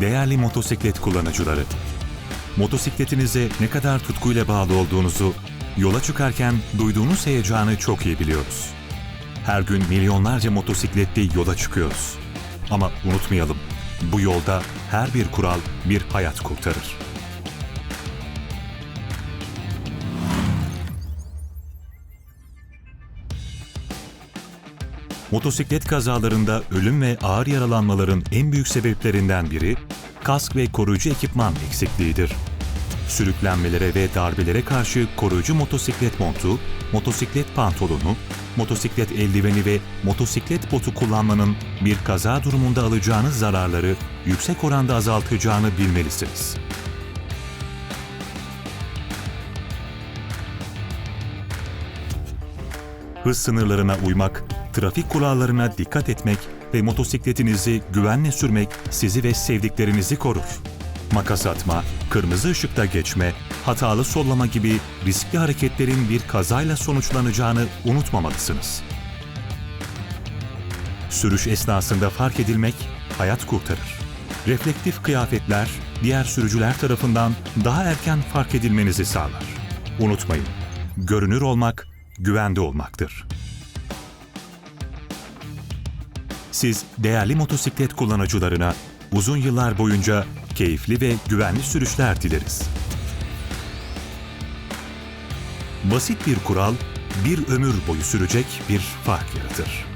Değerli motosiklet kullanıcıları, motosikletinize ne kadar tutkuyla bağlı olduğunuzu, yola çıkarken duyduğunuz heyecanı çok iyi biliyoruz. Her gün milyonlarca motosikletli yola çıkıyoruz. Ama unutmayalım, bu yolda her bir kural bir hayat kurtarır. Motosiklet kazalarında ölüm ve ağır yaralanmaların en büyük sebeplerinden biri kask ve koruyucu ekipman eksikliğidir. Sürüklenmelere ve darbelere karşı koruyucu motosiklet montu, motosiklet pantolonu, motosiklet eldiveni ve motosiklet botu kullanmanın bir kaza durumunda alacağınız zararları yüksek oranda azaltacağını bilmelisiniz. hız sınırlarına uymak, trafik kurallarına dikkat etmek ve motosikletinizi güvenle sürmek sizi ve sevdiklerinizi korur. Makas atma, kırmızı ışıkta geçme, hatalı sollama gibi riskli hareketlerin bir kazayla sonuçlanacağını unutmamalısınız. Sürüş esnasında fark edilmek hayat kurtarır. Reflektif kıyafetler diğer sürücüler tarafından daha erken fark edilmenizi sağlar. Unutmayın, görünür olmak güvende olmaktır. Siz değerli motosiklet kullanıcılarına uzun yıllar boyunca keyifli ve güvenli sürüşler dileriz. Basit bir kural bir ömür boyu sürecek bir fark yaratır.